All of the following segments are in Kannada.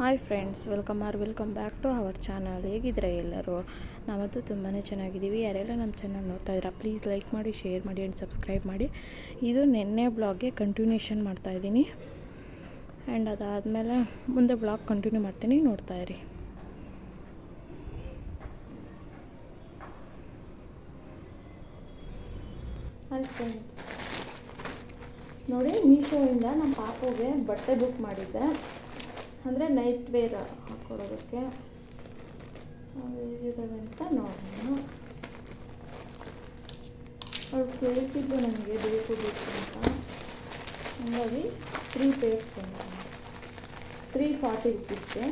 Hi friends, welcome are welcome back to our channel. ಹೇಗಿದ್ರೆ ಎಲ್ಲರೂ? ನಾವಂತೂ ತುಂಬಾ ಚೆನ್ನಾಗಿದ್ದೀವಿ. ಯಾರೆಲ್ಲ ನಮ್ಮ ಚಾನಲ್ ನೋಡ್ತಾ ಇದ್ದೀರಾ, ಪ್ಲೀಸ್ ಲೈಕ್ ಮಾಡಿ, ಶೇರ್ ಮಾಡಿ ಆ್ಯಂಡ್ ಸಬ್ಸ್ಕ್ರೈಬ್ ಮಾಡಿ. ಇದು ನಿನ್ನೆ ಬ್ಲಾಗ್ಗೆ ಕಂಟಿನ್ಯೂಷನ್ ಮಾಡ್ತಾಯಿದ್ದೀನಿ ಆ್ಯಂಡ್ ಅದಾದಮೇಲೆ ಮುಂದೆ ಬ್ಲಾಗ್ ಕಂಟಿನ್ಯೂ ಮಾಡ್ತೀನಿ, ನೋಡ್ತಾ ಇರಿ. ಹಾಯ್ ನೋಡಿ ಮೀಶೋಯಿಂದ ನಮ್ಮ ಪಾಪುಗೆ ಬಟ್ಟೆ ಬುಕ್ ಮಾಡಿದ್ದೆ. ಅಂದರೆ ನೈಟ್ ವೇರ್ ಹಾಕ್ಕೊಡೋದಕ್ಕೆ ಅವು ಹೇಗಿದ್ದಾವೆ ಅಂತ ನೋಡೋಣ. ಅವ್ರು ಕೇಳ್ತಿದ್ದು ನನಗೆ ಬೇಕು ಬೇಕು ಅಂತ. ಹಂಗಾಗಿ ತ್ರೀ ಪೇರ್ಸ್ ಬಂದ ತ್ರೀ ಫಾರ್ಟಿ ರುಪೀಸ್ಗೆ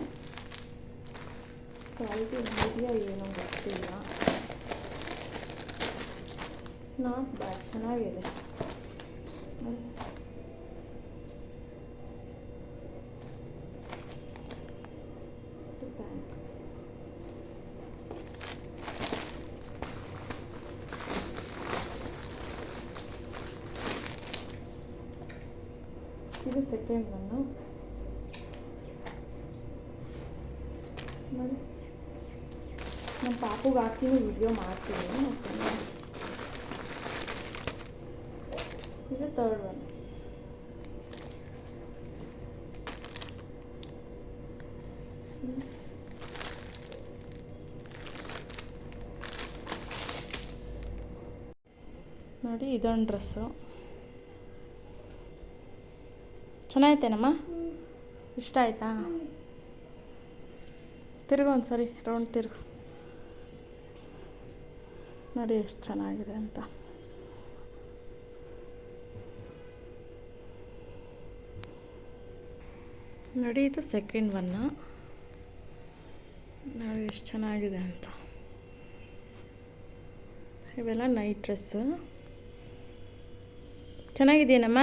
ಕ್ವಾಲಿಟಿ ಇದೆಯಾ ಏನೋ ಗೊತ್ತಿಲ್ಲ. ನಾಟ್ ಬ್ಯಾಡ್ ಚೆನ್ನಾಗಿದೆ. ಇದು ಸೆಕೆಂಡ್ ಒನ್ನು ನೋಡಿ. ನಮ್ಮ ಪಾಪುಗೆ ಹಾಕ್ತೀನಿ ವಿಡಿಯೋ ಮಾಡ್ತೀನಿ. ಓಕೆನಾ ಇದು ತರ್ಡ್ ಒನ್ ನೋಡಿ, ಇದೊಂದು ಡ್ರೆಸ್ಸು ಚೆನ್ನಾಗೈತೇನಮ್ಮ ಇಷ್ಟ ಆಯಿತಾ? ತಿರುಗು ಒಂದು ಸರಿ ರೌಂಡ್ ತಿರುಗು. ನೋಡಿ ಎಷ್ಟು ಚೆನ್ನಾಗಿದೆ ಅಂತ. ನೋಡಿ ಇದು ಸೆಕೆಂಡ್ ಒನ್ನು ನೋಡಿ ಎಷ್ಟು ಚೆನ್ನಾಗಿದೆ ಅಂತ. ಇವೆಲ್ಲ ನೈಟ್ ಡ್ರೆಸ್ಸು ಚೆನ್ನಾಗಿದೆಯೇನಮ್ಮ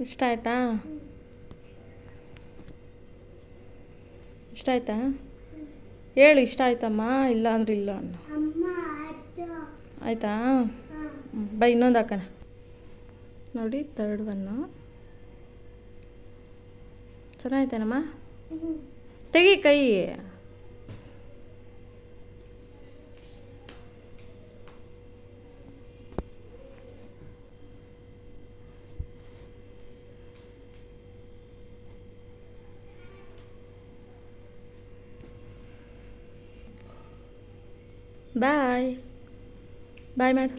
ಇಷ್ಟ ಆಯ್ತಾ? ಇಷ್ಟ ಆಯ್ತಾ? ಹೇಳು ಇಷ್ಟ ಆಯ್ತಮ್ಮ? ಇಲ್ಲ ಅಂದ್ರೆ ಇಲ್ಲ ಅನ್ನ. ಆಯ್ತಾ. ಬೈ ಇನ್ನೊಂದು ಹಾಕೋಣ. ನೋಡಿ ತರ್ಡ್ ಒನ್ನು ಚೆನ್ನಾಯ್ತೇನಮ್ಮ ತೆಗಿ ಕೈ. ಬಾಯ್. ಬಾಯ್ ಮಾಡು.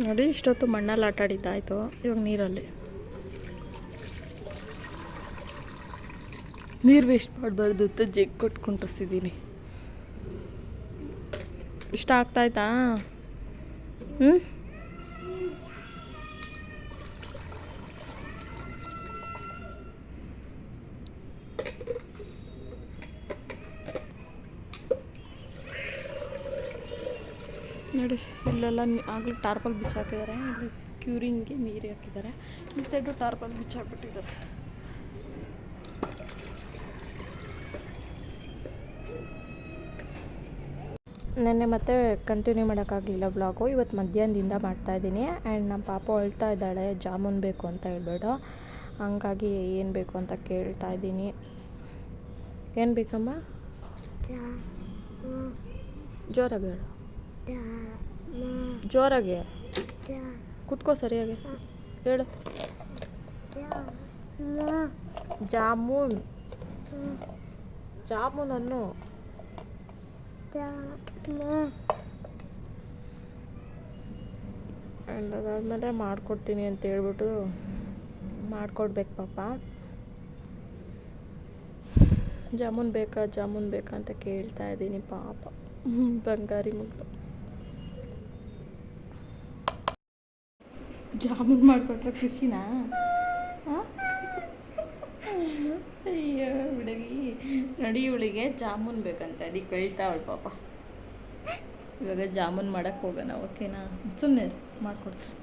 ನೋಡಿ, ಇಷ್ಟೊತ್ತು ಮಣ್ಣಲ್ಲಿ ಆಟ ಆಡಿದ್ದಾಯ್ತು. ಇವಾಗ ನೀರಲ್ಲಿ. ನೀರು ವೇಸ್ಟ್ ಮಾಡಬಾರ್ದು ಅಂತ ಜಗ್ ಕೊಟ್ಟು ಕುಂಟಿಸ್ತಿದ್ದೀನಿ ಇಷ್ಟ ಆಗ್ತಾಯ್ತಾ ಹ್ಞೂ ನೋಡಿ ಇಲ್ಲೆಲ್ಲ ಆಗಲಿ ಟಾರ್ಪಲ್ ಬಿಚ್ಚಾಕಿದ್ದಾರೆ ಇಲ್ಲಿ ಕ್ಯೂರಿಂಗ್ಗೆ ನೀರು ಹಾಕಿದ್ದಾರೆ. ಈ ಸೈಡು ಟಾರ್ಪಲ್ ಬಿಚ್ಚಾಕ್ಬಿಟ್ಟಿದ್ದಾರೆ ನೆನ್ನೆ ಮತ್ತೆ ಕಂಟಿನ್ಯೂ ಮಾಡೋಕ್ಕಾಗಲಿಲ್ಲ ಬ್ಲಾಗು ಇವತ್ತು ಮಧ್ಯಾಹ್ನದಿಂದ ಮಾಡ್ತಾಯಿದ್ದೀನಿ ಆ್ಯಂಡ್ ನಮ್ಮ ಪಾಪ ಅಳ್ತಾ ಇದ್ದಾಳೆ. ಜಾಮೂನ್ ಬೇಕು ಅಂತ ಹೇಳ್ಬೇಡು ಹಂಗಾಗಿ ಏನು ಬೇಕು ಅಂತ ಕೇಳ್ತಾ ಇದ್ದೀನಿ. ಏನು ಬೇಕಮ್ಮ? ಜೋರಾಗಿ ಹೇಳು. ಜೋರಾಗಿ? ಕುತ್ಕೋ ಸರಿಯಾಗಿ. ಹೇಳು. ಜಾಮೂನ್. ಜಾಮೂನನ್ನು ಆ್ಯಂಡ್ ಅದಾದಮೇಲೆ ಮಾಡಿಕೊಡ್ತೀನಿ ಅಂತ ಹೇಳ್ಬಿಟ್ಟು ಮಾಡ್ಕೊಡ್ಬೇಕು ಪಾಪ. ಜಾಮೂನ್ ಬೇಕಾ ಜಾಮೂನ್ ಬೇಕಾ ಅಂತ ಕೇಳ್ತಾ ಇದ್ದೀನಿ ಪಾಪ. ಬಂಗಾರಿ ಮಗಳು ಜಾಮೂನ್ ಮಾಡಿಕೊಟ್ರೆ ಖುಷಿನಾ? ಅಯ್ಯೋ ಹುಡುಗಿ ನಡಿ ಇವಳಿಗೆ ಜಾಮೂನ್ ಬೇಕಂತೆ. ಅದಕ್ಕೆ ಕಳ್ತಾವಳು ಪಾಪ. ಇವಾಗ ಜಾಮೂನ್ ಮಾಡಕ್ಕೆ ಹೋಗೋಣ ಓಕೆನಾ? ಸುಮ್ಮನೆ ಮಾಡಿಕೊಡ್ತೀನಿ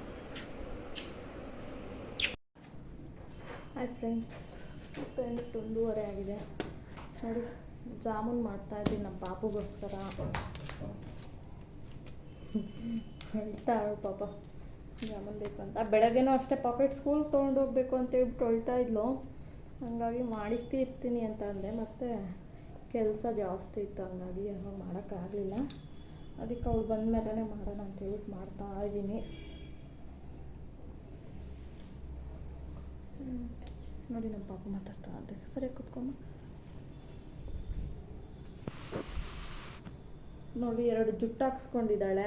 ಹಾಯ್ ಫ್ರೆಂಡ್ಸ್ ಫ್ರೆಂಡ್ಸ್ ಒಂದೂವರೆ ಆಗಿದೆ. ನೋಡಿ ಜಾಮೂನ್ ಮಾಡ್ತಾ ಇದ್ದೀನಿ ನಮ್ಮ ಪಾಪುಗೋಸ್ಕರ. ಹೇಳ್ತಾ ಅವಳು ಪಾಪ. ಜಾಮೂನ್ ಅಂತ. ಬೆಳಗ್ಗೆನೂ ಅಷ್ಟೇ ಪಾಕೆಟ್ ಸ್ಕೂಲ್ಗೆ ತೊಗೊಂಡು ಹೋಗ್ಬೇಕು ಅಂತ ಹೇಳ್ಬಿಟ್ಟು ಅಳ್ತಾ ಇದ್ಲು. ಹಂಗಾಗಿ ಮಾಡಿಕ್ತಿ ಇರ್ತೀನಿ ಅಂತ ಅಂದೆ. ಮತ್ತು ಕೆಲಸ ಜಾಸ್ತಿ ಇತ್ತು, ಹಂಗಾಗಿ ಏನೋ ಮಾಡೋಕ್ಕಾಗಲಿಲ್ಲ. ಅದಕ್ಕೆ ಅವಳು ಬಂದ ಮೇಲೆ ಮಾಡೋಣ ಅಂತ ಹೇಳ್ಬಿಟ್ಟು ಮಾಡ್ತಾ ಇದ್ದೀನಿ. ನೋಡಿ ನಮ್ಮ ಪಾಪ ಮಾತಾಡ್ತಾ ಇದ್ದೆ. ಸರಿ ಕುತ್ಕೊಂಡು ನೋಡಿ ಎರಡು ಜುಟ್ಟು ಹಾಕ್ಸ್ಕೊಂಡಿದ್ದಾಳೆ.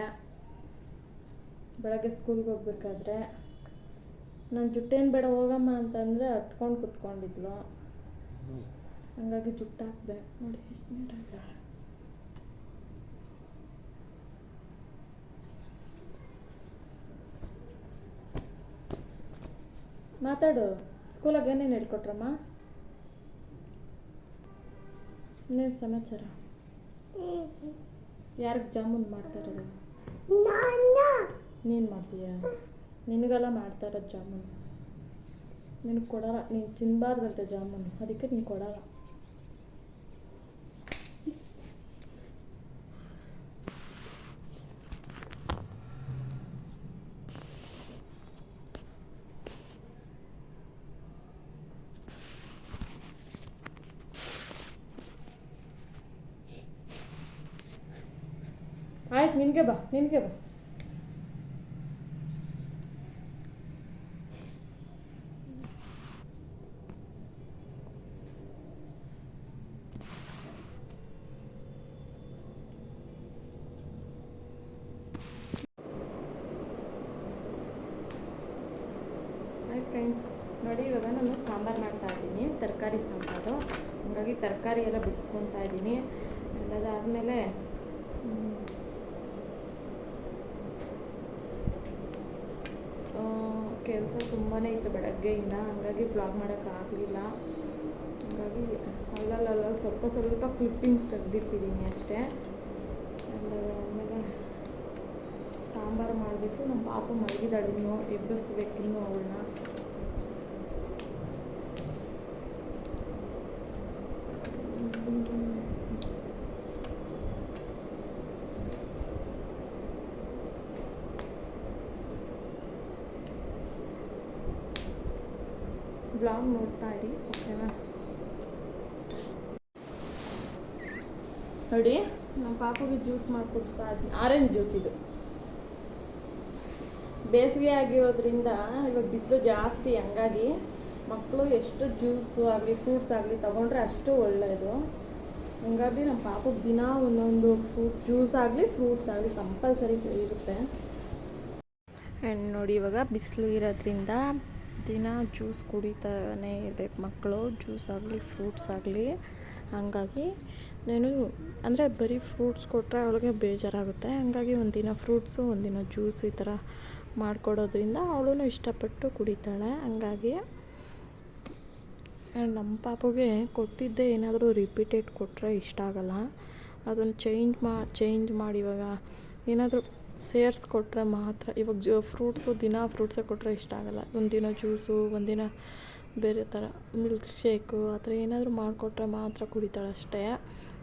ಬೆಳಗ್ಗೆ ಸ್ಕೂಲ್ಗೆ ಹೋಗ್ಬೇಕಾದ್ರೆ ನಾನು ಜುಟ್ಟೇನು ಬೇಡ ಹೋಗಮ್ಮ ಅಂತಂದರೆ ಹತ್ಕೊಂಡು ಕುತ್ಕೊಂಡಿದ್ಲು. ಹಂಗಾಗಿ ಜುಟ್ಟು ಹಾಕ್ದೆ ನೋಡಿ, ಎಷ್ಟು ನೀಟಾಗಿದ್ದಾಳೆ ಮಾತಾಡು. ಸ್ಕೂಲಾಗ ಏನೇನು ಹೇಳ್ಕೊಟ್ರಮ್ಮ? ಇನ್ನೇನು ಸಮಾಚಾರ? ಯಾರಿಗೆ ಜಾಮೂನ್ ಮಾಡ್ತಾರಲ್ಲ ನೀನು ಮಾಡ್ತೀಯಾ? ನಿನಗೆಲ್ಲ ಮಾಡ್ತಾ ಇರೋದು ಜಾಮೂನ್. ನಿನಗೆ ಕೊಡಲ್ಲ, ನೀನು ತಿನ್ನಬಾರ್ದಂತೆ ಜಾಮೂನು. ಅದಕ್ಕೆ ನೀನು ಕೊಡಲ್ಲ. ಆಯ್ತು, ನಿನಗೆ ಬಾ ನಿನಗೆ ಬಾ ಹಾಯ್ ಫ್ರೆಂಡ್ಸ್ ನೋಡಿ ಇವಾಗ ನಾನು ಸಾಂಬಾರು ಮಾಡ್ತಾ ಇದ್ದೀನಿ, ತರಕಾರಿ ಸಾಂಬಾರು. ಹಾಗಾಗಿ ತರಕಾರಿ ಎಲ್ಲ ಬಿಡಿಸ್ಕೊತಾ ಇದ್ದೀನಿ. ಅದಾದಮೇಲೆ ಕೆಲಸ ತುಂಬಾ ಇತ್ತು ಬೆಳಗ್ಗೆಯಿಂದ, ಹಾಗಾಗಿ ಬ್ಲಾಗ್ ಮಾಡೋಕ್ಕಾಗಲಿಲ್ಲ ಹಾಗಾಗಿ ಅಲ್ಲಲ್ಲ ಸ್ವಲ್ಪ ಸ್ವಲ್ಪ ಕ್ಲಿಪ್ಪಿಂಗ್ಸ್ ತೆಗೆದಿರ್ತಿದ್ದೀನಿ ಅಷ್ಟೇ. ಆಮೇಲೆ ಸಾಂಬಾರು ಮಾಡಿಬಿಟ್ಟು ನಮ್ಮ ಪಾಪ ಮಲಗಿದಾಳಿನೂ ಎಬ್ಬಿಸ್ಬೇಕಿನ್ನು ಅವಳನ್ನ. ಬ್ಲಾಗ್ ನೋಡ್ತಾ ಇರಿ ಓಕೆನಾ ನೋಡಿ, ನಮ್ಮ ಪಾಪಗೆ ಜ್ಯೂಸ್ ಮಾಡಿ ಕುಡಿಸ್ತಾ ಇದ್ದೀನಿ ಆರೆಂಜ್ ಜ್ಯೂಸ್ ಇದು. ಬೇಸಿಗೆ ಆಗಿರೋದ್ರಿಂದ ಇವಾಗ ಬಿಸಿಲು ಜಾಸ್ತಿ, ಹಂಗಾಗಿ ಮಕ್ಕಳು ಎಷ್ಟು ಜ್ಯೂಸು ಆಗಲಿ ಫ್ರೂಟ್ಸ್ ಆಗಲಿ ತಗೊಂಡ್ರೆ ಅಷ್ಟು ಒಳ್ಳೆಯದು ಹಂಗಾಗಿ ನಮ್ಮ ಪಾಪಕ್ಕೆ ದಿನ ಒಂದೊಂದು ಫ್ರೂಟ್ ಜ್ಯೂಸ್ ಆಗಲಿ ಫ್ರೂಟ್ಸ್ ಆಗಲಿ ಕಂಪಲ್ಸರಿ ಇರುತ್ತೆ. ಆ್ಯಂಡ್ ನೋಡಿ ಇವಾಗ ಬಿಸಿಲು ಇರೋದ್ರಿಂದ ದಿನ ಜ್ಯೂಸ್ ಕುಡಿತಾನೆ ಇರ್ಬೇಕು. ಮಕ್ಕಳು ಜ್ಯೂಸ್ ಆಗಲಿ, ಫ್ರೂಟ್ಸ್ ಆಗಲಿ. ಹಂಗಾಗಿ ನಾನು, ಅಂದರೆ ಬರೀ ಫ್ರೂಟ್ಸ್ ಕೊಟ್ಟರೆ ಅವಳಿಗೆ ಬೇಜಾರಾಗುತ್ತೆ. ಹಂಗಾಗಿ ಒಂದಿನ ಫ್ರೂಟ್ಸು, ಒಂದಿನ ಜ್ಯೂಸ್ ಈ ಥರ ಮಾಡಿಕೊಡೋದ್ರಿಂದ ಅವಳು ಇಷ್ಟಪಟ್ಟು ಕುಡಿತಾಳೆ. ಹಂಗಾಗಿ ನಮ್ಮ ಪಾಪಗೆ ಕೊಟ್ಟಿದ್ದೆ ಏನಾದರೂ ರಿಪೀಟೆಡ್ ಕೊಟ್ಟರೆ ಇಷ್ಟ ಆಗಲ್ಲ. ಅದನ್ನು ಚೇಂಜ್ ಮಾ, ಚೇಂಜ್ ಮಾಡಿ ಇವಾಗ ಏನಾದರೂ ಸೇರಿಸ್ಕೊಟ್ರೆ ಮಾತ್ರ, ಇವಾಗ ಜ, ಫ್ರೂಟ್ಸು, ದಿನ ಫ್ರೂಟ್ಸೇ ಕೊಟ್ಟರೆ ಇಷ್ಟ ಆಗೋಲ್ಲ. ಒಂದಿನ ಜ್ಯೂಸು, ಒಂದಿನ ಬೇರೆ ಥರ, ಮಿಲ್ಕ್ ಶೇಕು, ಆ ಥರ ಏನಾದರೂ ಮಾಡಿಕೊಟ್ರೆ ಮಾತ್ರ ಕುಡಿತಾಳೆ ಅಷ್ಟೇ.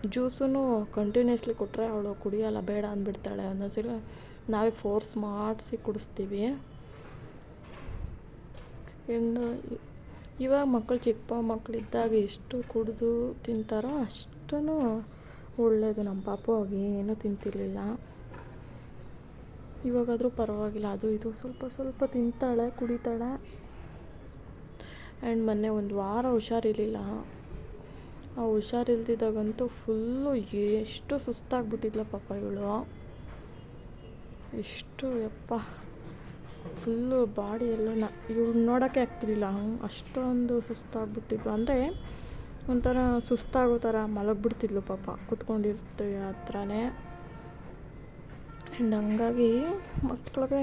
ಜ್ಯೂಸೂ ಕಂಟಿನ್ಯೂಸ್ಲಿ ಕೊಟ್ಟರೆ ಅವಳು ಕುಡಿಯೋಲ್ಲ, ಬೇಡ ಅಂದ್ಬಿಡ್ತಾಳೆ ಒಂದೊಂದ್ಸಲ ನಾವೇ ಫೋರ್ಸ್ ಮಾಡಿಸಿ ಕುಡಿಸ್ತೀವಿ. ಇನ್ನು ಇವಾಗ ಮಕ್ಕಳು, ಚಿಕ್ಕ ಮಕ್ಕಳಿದ್ದಾಗ ಎಷ್ಟು ಕುಡಿದು ತಿಂತಾರೋ ಅಷ್ಟೂ ಒಳ್ಳೆಯದು ನಮ್ಮ ಪಾಪು ಏನೂ ತಿಂತಿರ್ಲಿಲ್ಲ. ಇವಾಗಾದರೂ ಪರವಾಗಿಲ್ಲ. ಅದು ಇದು. ಸ್ವಲ್ಪ ಸ್ವಲ್ಪ ತಿಂತಾಳೆ, ಕುಡಿತಾಳೆ. ಆ್ಯಂಡ್ ಮೊನ್ನೆ ಒಂದು ವಾರ ಹುಷಾರಿರಲಿಲ್ಲ. ಆ ಹುಷಾರಿಲ್ದಿದ್ದಾಗಂತೂ ಫುಲ್ಲು ಎಷ್ಟು ಸುಸ್ತಾಗ್ಬಿಟ್ಟಿದ್ಲ ಪಾಪ ಇವಳು. ಎಷ್ಟು ಯಪ್ಪ. ಫುಲ್ಲು ಬಾಡಿ ಎಲ್ಲ ಇವಳು ನೋಡೋಕ್ಕೆ ಆಗ್ತಿರಲಿಲ್ಲ. ಅಷ್ಟೊಂದು ಸುಸ್ತಾಗ್ಬಿಟ್ಟಿದ್ಲು. ಅಂದರೆ ಒಂಥರ ಸುಸ್ತಾಗೋ ಥರ ಮಲಗಿಬಿಡ್ತಿದ್ಲು ಪಾಪ. ಕುತ್ಕೊಂಡಿರ್ತೀವಿ ಹತ್ರನೇ. ಆ್ಯಂಡ್ ಹಂಗಾಗಿ ಮಕ್ಕಳಿಗೆ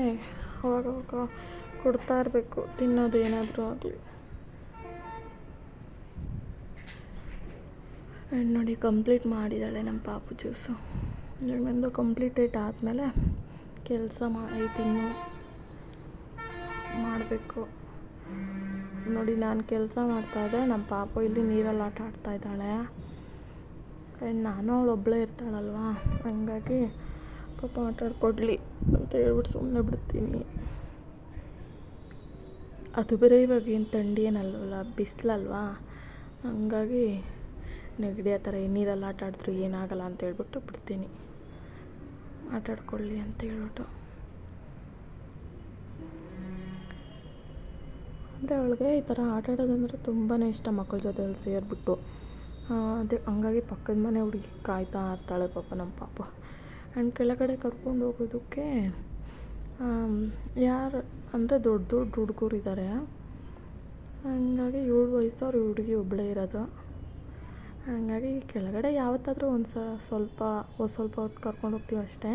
ಅವಾಗವಾಗ ಅವಾಗ ಕೊಡ್ತಾ ಇರಬೇಕು, ತಿನ್ನೋದು ಏನಾದರೂ ಆಗಲಿ. ಆ್ಯಂಡ್ ನೋಡಿ, ಕಂಪ್ಲೀಟ್ ಮಾಡಿದ್ದಾಳೆ ನಮ್ಮ ಪಾಪು ಜ್ಯೂಸು. ನಂದು ಕಂಪ್ಲೀಟೆಡ್ ಆದಮೇಲೆ ಕೆಲಸ ಮಾಡಿ ತಿನ್ನು ಮಾಡಬೇಕು. ನೋಡಿ, ನಾನು ಕೆಲಸ ಮಾಡ್ತಾಯಿದ್ದೆ ನಮ್ಮ ಪಾಪು ಇಲ್ಲಿ ನೀರಲ್ಲಿ ಆಟ ಆಡ್ತಾ ಇದ್ದಾಳೆ. ಆ್ಯಂಡ್ ನಾನು ಅವಳು ಒಬ್ಬಳೇ ಇರ್ತಾಳಲ್ವ? ಹಂಗಾಗಿ ಪಾಪ ಆಟ ಆಡ್ಕೊಡ್ಲಿ ಅಂತ ಹೇಳ್ಬಿಟ್ಟು ಸುಮ್ಮನೆ ಬಿಡ್ತೀನಿ. ಅದು ಬೇರೆ ಇವಾಗ ಏನು ಥಂಡಿ ಏನಲ್ವಲ್ಲ, ಬಿಸಿಲಲ್ವಾ? ಹಂಗಾಗಿ ನೆಗಡಿ ಆ ಥರ ನೀರಲ್ಲಿ ಆಟ ಆಡಿದ್ರು ಏನಾಗಲ್ಲ ಅಂತ ಹೇಳ್ಬಿಟ್ಟು ಬಿಡ್ತೀನಿ. ಆಟ ಆಡ್ಕೊಳ್ಳಿ ಅಂತ ಹೇಳ್ಬಿಟ್ಟು. ಅಂದರೆ ಅವಳಿಗೆ ಈ ಥರ ಆಟ ಆಡೋದಂದ್ರೆ ತುಂಬಾ ಇಷ್ಟ ಮಕ್ಕಳ ಜೊತೆಯಲ್ಲಿ ಸೇರಿಬಿಟ್ಟು. ಅದೇ ಹಂಗಾಗಿ ಪಕ್ಕದ ಮನೆ ಹುಡುಗಿ ಕಾಯ್ತಾ ಇರ್ತಾಳೆ ಪಾಪ ನಮ್ಮ ಪಾಪ. ಆ್ಯಂಡ್ ಕೆಳಗಡೆ ಕರ್ಕೊಂಡು ಹೋಗೋದಕ್ಕೆ ಯಾರು ಅಂದರೆ ದೊಡ್ಡ ದೊಡ್ಡ ಹುಡುಗರು ಇದ್ದಾರೆ ಹಂಗಾಗಿ ಏಳು ವಯಸ್ಸವ್ರ ಹುಡುಗಿ ಒಬ್ಬಳೇ ಇರೋದು. ಹಾಗಾಗಿ ಕೆಳಗಡೆ ಯಾವತ್ತಾದರೂ ಒಂದು ಸ, ಸ್ವಲ್ಪ ಸ್ವಲ್ಪ ಹೊತ್ತು ಕರ್ಕೊಂಡು ಹೋಗ್ತೀವಿ ಅಷ್ಟೇ.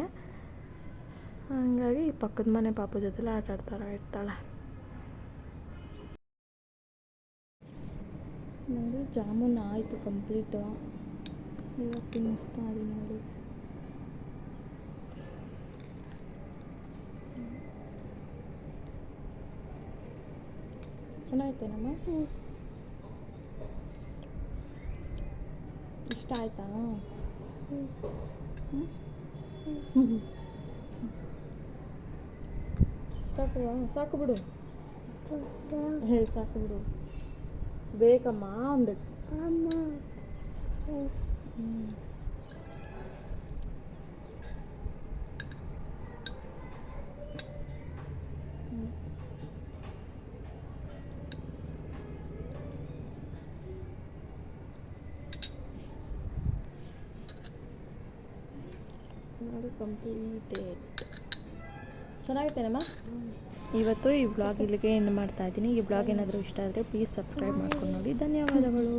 ಹಂಗಾಗಿ ಪಕ್ಕದ ಮನೆ ಪಾಪ ಜೊತೆಲೆ ಆಟ ಆಡ್ತಾರೆ, ಇರ್ತಾಳೆ. ನೋಡಿ, ಜಾಮೂನ್ ಆಯಿತು ಕಂಪ್ಲೀಟು. ಇವಾಗ ತಿನ್ನಿಸ್ತಾ ನೋಡಿ. ಚೆನ್ನಾಗೈತೇನಮ್ಮ ಇಷ್ಟ ಆಯ್ತಾ? ಸಾಕು ಸಾಕು ಬಿಡು ಹೇಳಿ ಸಾಕು ಬಿಡು ಬೇಕಮ್ಮ ಅನ್ಬೇಕು ಹ್ಮ್. ನೋಡಿ ಕಂಪ್ಲೀಟೆಡ್ ಚೆನ್ನಾಗಿತ್ತೇನಮ್ಮ? ಇವತ್ತು ಈ ಬ್ಲಾಗ್ ಇಲ್ಲಿಗೆ ಏನು ಮಾಡ್ತಾ ಇದ್ದೀನಿ. ಈ ಬ್ಲಾಗ್ ಏನಾದರೂ ಇಷ್ಟ ಆದರೆ ಪ್ಲೀಸ್ ಸಬ್ಸ್ಕ್ರೈಬ್ ಮಾಡ್ಕೊಂಡು ನೋಡಿ. ಧನ್ಯವಾದಗಳು.